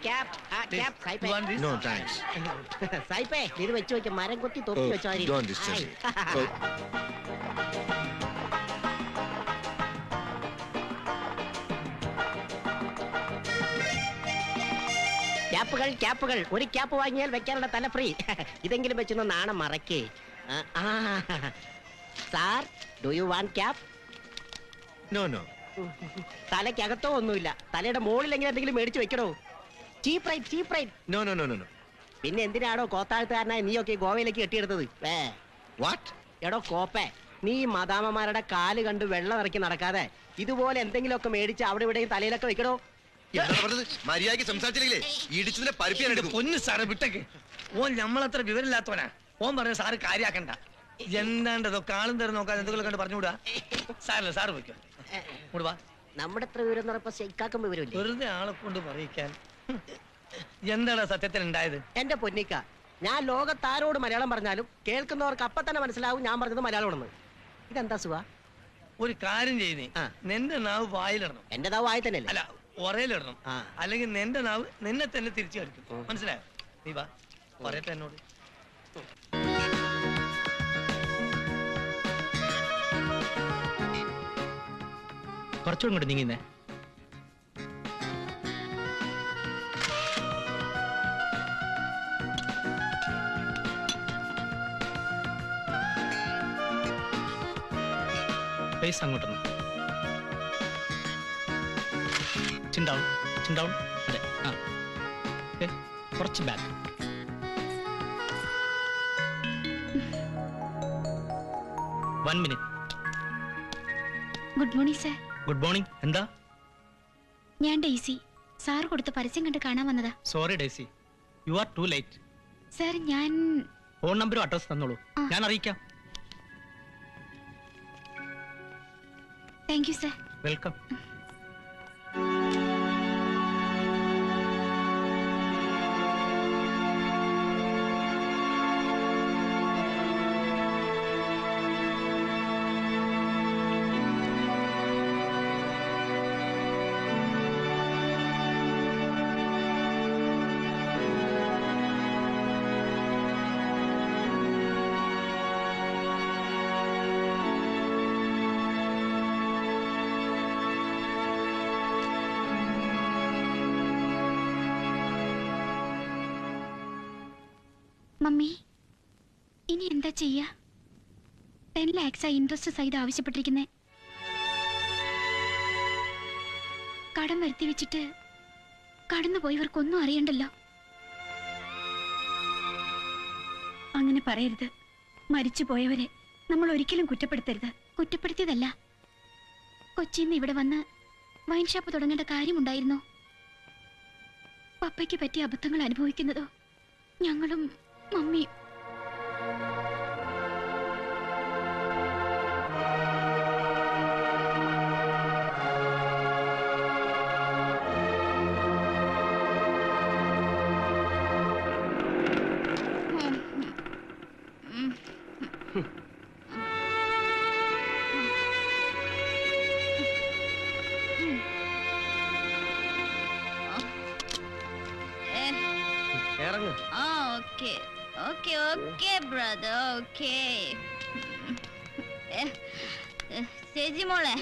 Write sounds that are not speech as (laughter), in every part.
Cap cap ആ cap സായിപ്പേ You want this? No, thanks. (laughs) സായിപ്പേ ഇത് വെച്ച് വെച്ച് മരം കൊത്തി തൊപ്പി Oh, വെച്ചോ don't disturb me. (laughs) Oh, ക്യാപ്പുകൾ ക്യാപ്പുകൾ. ഒരു ക്യാപ്പ് വാങ്ങിയാൽ വെക്കാനുള്ള തല ഫ്രീ. (laughs) ഇതെങ്കിലും വെച്ചൊന്ന് നാണം മറക്കേ. Sir do you want cap no, no. തലയ്ക്കകത്തോ ഒന്നുമില്ല. തലയുടെ മുകളിലെങ്കിലും എന്തെങ്കിലും മേടിച്ച് വെക്കണോ? Cheap right cheap right. No no no no. പിന്നെ എന്തിനാണോ കോത്താഴ്ത്തുകാരനായി നീയൊക്കെ ഗോവയിലേക്ക് കെട്ടിയെടുത്തത് ഏ. വാട്ട് എടോ കോപ്പേ നീ മദാമമാരുടെ കാൽ കണ്ട് വെള്ളം ഇറക്കി നടക്കാതെ ഇതുപോലെ എന്തെങ്കിലുമൊക്കെ മേടിച്ച് അവിടെ ഇവിടെയും തലയിലൊക്കെ വെക്കണോ മര്യാദയ്ക്ക് സംസാരിച്ചില്ലേ ഇടിച്ചതിന്റെ പരിപ്പ് പൊന്ന് സാറ് വിട്ടേക്ക്. ഓൻ നമ്മളത്ര വിവരമില്ലാത്തവനാ. ഓൻ പറഞ്ഞ സാറ് കാര്യാക്കണ്ട. എന്താണ്ടതോ കാളും തരം നോക്കാതെ എന്തെങ്കിലും കണ്ട് പറഞ്ഞുവിടാ സാറല്ല സാറ് വെക്കോ ഇങ്ങോട്ട് വാ. നമ്മുടെ അത്ര വിവരം വെറുതെ ആളെ കൊണ്ട് പറയിക്കാൻ ഹും. എന്താടാ സത്യത്തിൽ ഉണ്ടായത്? എന്റെ പൊന്നിക്ക ഞാൻ ലോകത്താരോട് മലയാളം പറഞ്ഞാലും കേൾക്കുന്നവർക്ക് അപ്പൊ തന്നെ മനസ്സിലാവും ഞാൻ പറഞ്ഞത് മലയാളമാണെന്ന്. ഇതെന്താ സുഖ ഒരു കാര്യം ചെയ്യുന്നേ ആ. നിന്റെ നാവ് വായിലിടണം. എന്റെ ദാവ് ആയി തന്നെ അല്ല ഒറയിലിടണം ആ. അല്ലെങ്കിൽ നിന്റെ നാവ് നിന്നെ തന്നെ തിരിച്ചു കളിക്കും. മനസ്സിലായോ? നീ വാ പറയട്ടെ എന്നോട്. കുറച്ചും കൂടി നീങ്ങുന്നേ. ഫേസ് അങ്ങോട്ടൊന്ന്. ചിണ്ടാവും ചിണ്ടാവും അതെ ആ. കുറച്ച് back one minute good morning sir good morning എന്താ? ഞാൻ ഡെയ്സി സാർ കൊടുത്ത പരസ്യം കണ്ട് കാണാൻ വന്നതാ. Sorry Daisy. You are too late sir ഞാൻ ഫോൺ നമ്പറും അഡ്രസ് തന്നോളൂ. ഞാൻ അറിയിക്കാം. Thank you sir welcome mummy ഇനി എന്താ ചെയ്യാ? ടെൻ ലാക്സ് ആ ഇൻട്രസ്റ്റ് സഹിതം ആവശ്യപ്പെട്ടിരിക്കുന്നേ. കടം വരുത്തി വെച്ചിട്ട് കടന്നു പോയവർക്കൊന്നും അറിയണ്ടല്ലോ. അങ്ങനെ പറയരുത്. മരിച്ചു പോയവരെ നമ്മൾ ഒരിക്കലും കുറ്റപ്പെടുത്തരുത്. കുറ്റപ്പെടുത്തിയതല്ല. കൊച്ചിന്ന് ഇവിടെ വന്ന് വൈൻഷാപ്പ് തുടങ്ങേണ്ട കാര്യമുണ്ടായിരുന്നോ. പപ്പയ്ക്ക് പറ്റിയ അബദ്ധങ്ങൾ അനുഭവിക്കുന്നതോ? ഞങ്ങളും മമ്മിയും ഇറങ്ങ് ഓക്കെ ഓക്കെ ബ്രദർ ഓക്കെ ചേച്ചി മോളെ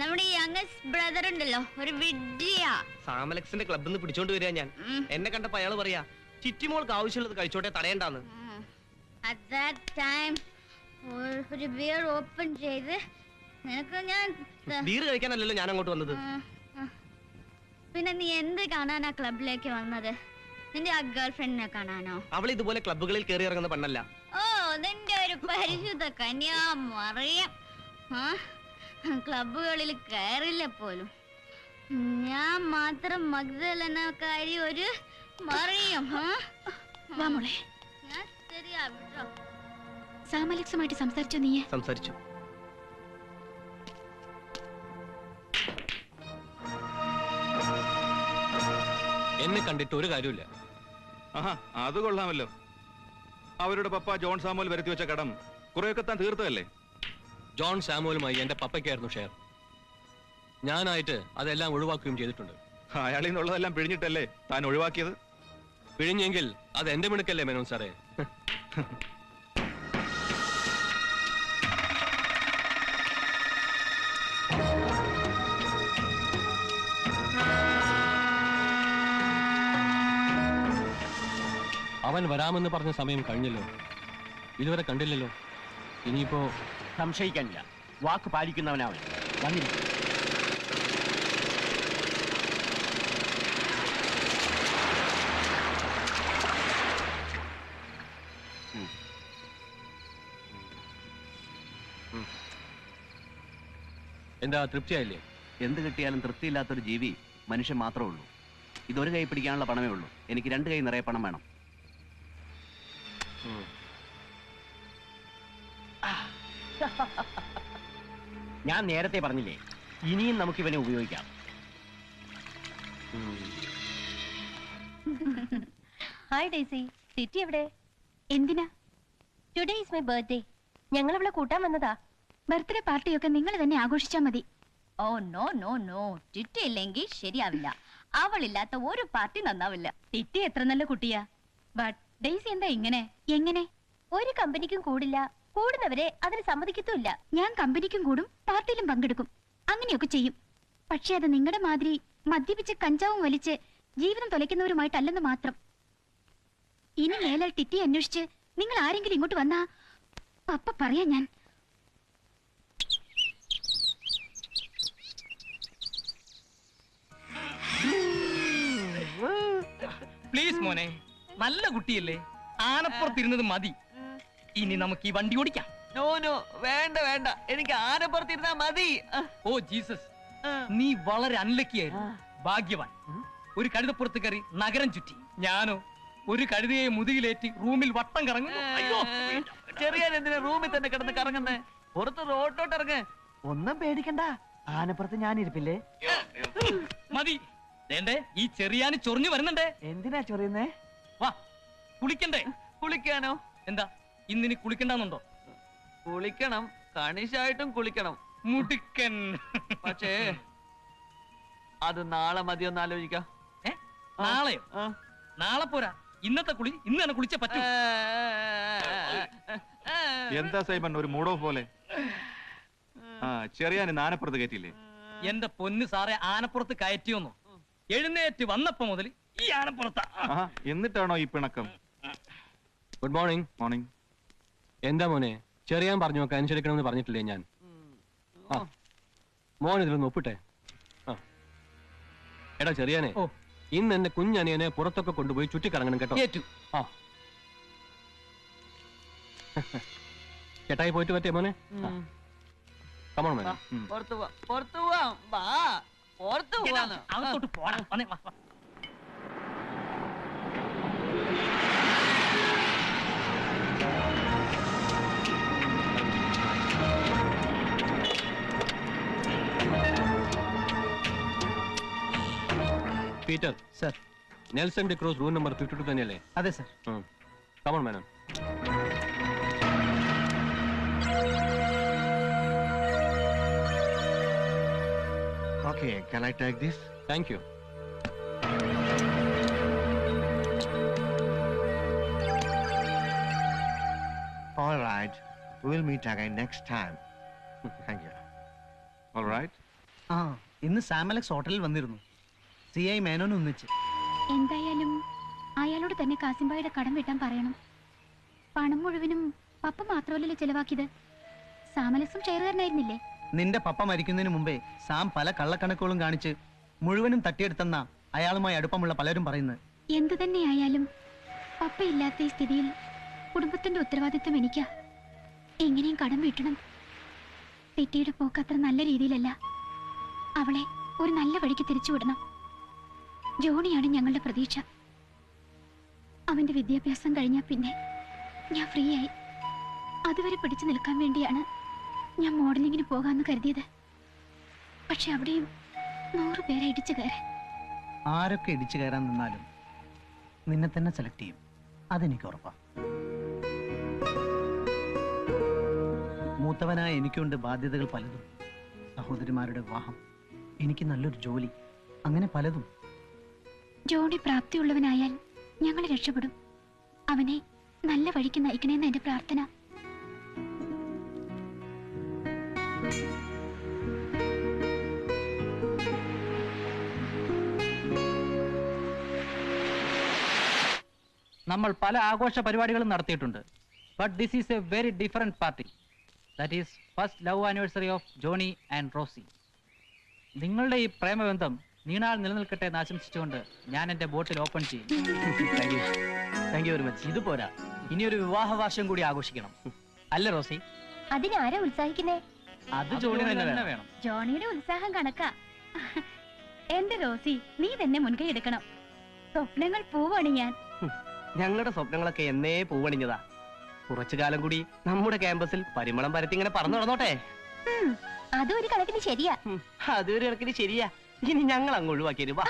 നമ്മുടെ ഈ യങ്ങസ്റ്റ് ബ്രദർ ഉണ്ടല്ലോ ഒരു വിഡ്ഢിയാ സാമലക്സിന്റെ ക്ലബിൽ നിന്ന് പിടിച്ചോണ്ട് വരിക ഞാൻ. എന്നെ കണ്ടപ്പോ അയാൾ പറയാ ചിറ്റിമോൾക്ക് ആവശ്യമുള്ളത് കഴിച്ചോട്ടെ തടയണ്ടാന്ന്. അറ്റ് ദാറ്റ് ടൈം ഒരു ബിയർ ഓപ്പൺ ചെയ്ത് നിനക്ക് ഞാൻ ബീർ കഴിക്കാനല്ലല്ലോ ഞാൻ അങ്ങോട്ട് വന്നത്. പിന്നെ നീ എന്ത് കാണാനാ ക്ലബിലേക്ക് വന്നത്? നിന്റെ ആ ഗേൾ ഫ്രണ്ടിനെ കാണാനോ? അവൾ ഇതുപോലെ ക്ലബ്ബുകളിൽ കയറി ഇറങ്ങുന്ന പെണ്ണല്ല. ഓ നിന്റെ ഒരു പരിശുദ്ധ കന്യാ മറിയം. ആ ക്ലബുകളിൽ കയറില്ല പോലും. ഞാൻ മാത്രം മഗ്ദലനക്കാരി ഒരു മറിയം മോളെ. ഞാൻ ശരിയാ വിട്ടോ. സാമലക്സുമായിട്ട് സംസാരിച്ചോ നീ സംസാരിച്ചു. എന്നെ കണ്ടിട്ട് ഒരു കാര്യമില്ല ആഹാ അത് കൊള്ളാമല്ലോ. അവരുടെ പപ്പ ജോൺ സാമുവൽ വരുത്തി വെച്ച കടം കുറെയൊക്കെ താൻ തീർത്തതല്ലേ? ജോൺ സാമുവലുമായി എന്റെ പപ്പയ്ക്കായിരുന്നു ഷെയർ ഞാനായിട്ട് അതെല്ലാം ഒഴിവാക്കുകയും ചെയ്തിട്ടുണ്ട്. അയാളിൽ നിന്നുള്ളതെല്ലാം പിഴിഞ്ഞിട്ടല്ലേ താൻ ഒഴിവാക്കിയത്? പിഴിഞ്ഞെങ്കിൽ അത് എന്റെ മിണുക്കല്ലേ മേനോൻ സാറേ? (laughs) അവൻ വരാമെന്ന് പറഞ്ഞ സമയം കഴിഞ്ഞല്ലോ. ഇതുവരെ കണ്ടില്ലല്ലോ. ഇനിയിപ്പോ സംശയിക്കാനില്ല. വാക്ക് പാലിക്കുന്നവനവൻ വന്നിരിക്കും എന്താ തൃപ്തിയായില്ലേ? എന്ത് കിട്ടിയാലും തൃപ്തിയില്ലാത്തൊരു ജീവി മനുഷ്യൻ മാത്രമേ ഉള്ളൂ. ഇതൊരു കൈ പിടിക്കാനുള്ള പണമേ ഉള്ളൂ. എനിക്ക് രണ്ട് കൈ നിറയെ പണം വേണം. ഞാൻ നേരത്തെ പറഞ്ഞില്ലേ ഇനിയും നമുക്ക് ഇവനെ ഉപയോഗിക്കാം. ഹായ് ഡേസി സിറ്റി എവിടെ? എന്തിനാ? ടുഡേ ഈസ് മൈ ബർത്ത്ഡേ ഞങ്ങൾ ഇവിടെ കൂട്ടാൻ വന്നതാ. ബർത്ത്ഡേ പാർട്ടിയൊക്കെ നിങ്ങൾ തന്നെ ആഘോഷിച്ചാ മതി. Oh no no no. ടിറ്റി ഇല്ലെങ്കിൽ ശരിയാവില്ല. അവളില്ലാത്ത ഒരു പാർട്ടി നന്നാവില്ല. ടിറ്റി എത്ര നല്ല കുട്ടിയാ. ബട്ട് ഡേസി എന്താ ഇങ്ങനെ? എങ്ങനെ? ഒരു കമ്പനിക്കും കൂടില്ല. കൂടുന്നവരെ അതിന് സമ്മതിക്കത്തുമില്ല. ഞാൻ കമ്പനിക്കും കൂടും പാർട്ടിയിലും പങ്കെടുക്കും. അങ്ങനെയൊക്കെ ചെയ്യും. പക്ഷെ അത് നിങ്ങളുടെ മാതിരി മദ്യപിച്ച് കഞ്ചാവും വലിച്ച് ജീവിതം തുലയ്ക്കുന്നവരുമായിട്ടല്ലെന്ന് മാത്രം. ഇനി മേലാൽ ടിറ്റി അന്വേഷിച്ച് നിങ്ങൾ ആരെങ്കിലും ഇങ്ങോട്ട് വന്നാ പപ്പ പറയാ ഞാൻ. പ്ലീസ് മോനെ. നല്ല കുട്ടിയല്ലേ? ആനപ്പുറത്തിരുന്നത് മതി. ഇനി നമുക്ക് ഈ വണ്ടി ഓടിക്കാം. നോ നോ വേണ്ട വേണ്ട. എനിക്ക് ആനപ്പുറത്തിരുന്നാ മതി. Oh Jesus. നീ വളരെ അൻലക്കിയായിരുന്നു ഭാഗ്യവാൻ. ഒരു കഴുതപ്പുറത്ത് കയറി നഗരം ചുറ്റി. ഞാനോ ഒരു കഴുതയെ മുതുകിലേറ്റി റൂമിൽ വട്ടം കറങ്ങുന്നു. അയ്യോ ചെറിയ എന്തിനാ റൂമിൽ തന്നെ കിടന്ന് കറങ്ങുന്നേ? പുറത്ത് റോട്ടോട്ട് ഇറങ്ങ്. ഒന്നും പേടിക്കണ്ട. ആനപ്പുറത്ത് ഞാൻ ഇരിപ്പില്ലേ മതി വേണ്ടേ ഈ ചെറിയാന് ചൊറിഞ്ഞു വരുന്നുണ്ടേ. എന്തിനാ ചൊറിയുന്നേ? വാ കുളിക്കണ്ടേ? കുളിക്കാനോ? എന്താ ഇന്നിനി കുളിക്കണ്ടെന്നുണ്ടോ? കുളിക്കണം കണിശായിട്ടും കുളിക്കണം. മുടിക്കൻ. പക്ഷേ അത് നാളെ മതിയൊന്ന് ആലോചിക്കാം. ഏ? നാളെയോ? നാളെ പോരാ. ഇന്നത്തെ കുളി ഇന്ന് തന്നെ കുളിച്ച പറ്റൂ. എന്താ സൈമൻ ഒരു മൂഡോ പോലെ? ആ ചെറിയാൻ നാനപ്പുറത്ത് കയറ്റിയില്ലേ? എന്റെ പൊന്ന് സാറെ ആനപ്പുറത്ത് കയറ്റിയൊന്നു? എഴുന്നേറ്റ് വന്നപ്പോ മുതൽ ഈ ആനപ്പുറത്താ എന്നിട്ടാണോ ഈ പിണക്കം? ഗുഡ് മോർണിംഗ് മോർണിംഗ് എന്താ മോനെ? ചെറിയാൻ പറഞ്ഞു നോക്കാൻ അനുസരിക്കണമെന്ന് പറഞ്ഞിട്ടില്ലേ ഞാൻ? ആ. മോൻ ഇതിലൊന്ന് ഒപ്പിട്ടെ. ആ. എടാ ചെറിയാനെ. ഓ. ഇന്ന് എന്റെ കുഞ്ഞനിയനെ പുറത്തൊക്കെ കൊണ്ടുപോയി ചുറ്റിക്കറങ്ങണം കേട്ടോ. ഏറ്റു. ആ. ചേട്ടായി പോയിട്ട് പറ്റേ മോനെ? കമോൺ മോനെ ഉം. പുറത്തു പോവാം പുറത്തു പോവാം വാ പുറത്തു പോവാന്ന്. അകത്തോട്ട് പോടാ. വന്നേ, വാ, വാ. Peter. Sir. Nelson D Cross room number fifty two തന്നെയല്ലേ? അതെ sir. Come on Menon okay can I take this? Thank you All right. We'll meet again next time. Thank you. Alright ആ ഇന്ന് സാമലക്സ് ഹോട്ടലിൽ വന്നിരുന്നു. സി ഐ മേനോൻ ഒന്നിച്ച്. എന്തായാലും അയാളോട് തന്നെ കാസിംബായുടെ കടം വെട്ടാൻ പറയണം. പണം മുഴുവനും പപ്പ മാത്രമല്ലല്ലോ ചെലവാക്കിയത്. സാമലക്സും ഷെയറുകാരനായിരുന്നില്ലേ നിന്റെ പപ്പ മരിക്കുന്നതിന് മുമ്പേ സാം പല കള്ളക്കണക്കുകളും കാണിച്ച് മുഴുവനും തട്ടിയെടുത്തെന്ന അയാളുമായി അടുപ്പമുള്ള പലരും പറയുന്നത് എന്തു തന്നെയായാലും പപ്പ ഇല്ലാത്ത ഈ സ്ഥിതിയിൽ കുടുംബത്തിന്റെ ഉത്തരവാദിത്വം എനിക്കാ. എങ്ങനെയും കടം വീട്ടണം. പെറ്റിയുടെ പോക്ക് അത്ര നല്ല രീതിയിലല്ല. അവളെ ഒരു നല്ല വഴിക്ക് തിരിച്ചുവിടണം. ജോണിയാണ് ഞങ്ങളുടെ പ്രതീക്ഷ. അവന്റെ വിദ്യാഭ്യാസം കഴിഞ്ഞാൽ പിന്നെ ഞാൻ ഫ്രീ ആയി അതുവരെ പിടിച്ചു നിൽക്കാൻ വേണ്ടിയാണ് ഞാൻ മോഡലിങ്ങിന് പോകാമെന്ന് കരുതിയത്. പക്ഷെ അവിടെയും നൂറ് പേരെ ഇടിച്ചു കയറാൻ. ആരൊക്കെ ഇടിച്ചു കയറാൻ നിന്നാലും നിന്നെ തന്നെ സെലക്ട് ചെയ്യും. അതെനിക്ക് ഉറപ്പാ. മൂത്തവനായ എനിക്കുണ്ട് ബാധ്യതകൾ പലതും. സഹോദരിമാരുടെ വിവാഹം. എനിക്ക് നല്ലൊരു ജോലി. അങ്ങനെ പലതും. ജോണി പ്രാപ്തിയുള്ളവനായാൽ ഞങ്ങൾ രക്ഷപ്പെടും. അവനെ നല്ല വഴിക്ക് നയിക്കണേന്ന് എന്റെ പ്രാർത്ഥന. നമ്മൾ പല ആഘോഷ പരിപാടികളും നടത്തിയിട്ടുണ്ട്. But this is a very different party that is first love anniversary of Johnny and Rosy നിങ്ങളുടെ ഈ പ്രേമബന്ധം നീണാൾ നിലനിൽക്കട്ടെ എന്ന് ആശംസിച്ചുകൊണ്ട് ഞാൻ എന്റെ ബോട്ടിൽ ഓപ്പൺ ചെയ്യും. താങ്ക് യു വെരി മച്ച് ഇത് പോരാ. ഇനി ഒരു വിവാഹ വാർഷം കൂടി ആഘോഷിക്കണം. അല്ല റോസി? അതിനാരാ ഉത്സാഹിക്കുന്നേ? അത് ജോണി തന്നെ വേണം. ജോണിയുടെ ഉത്സാഹം കണക്കാ. എന്റെ റോസി നീ തന്നെ മുൻകൈ എടുക്കണം. സ്വപ്നങ്ങൾ പൂവാണ് ഞാൻ. ഞങ്ങളുടെ സ്വപ്നങ്ങളൊക്കെ എന്നേ പൂവണിഞ്ഞതാ. കുറച്ചു കാലം കൂടി നമ്മുടെ ക്യാമ്പസിൽ പരിമളം പരത്തി ഇങ്ങനെ പറന്നു നടന്നോട്ടെ? അതൊരു അതും ഒരു കണക്കിന് ശരിയാ. അതൊരു കണക്കിന് ശരിയാ. ഇനി ഞങ്ങൾ അങ്ങ് ഒഴിവാക്കിയത് വാ.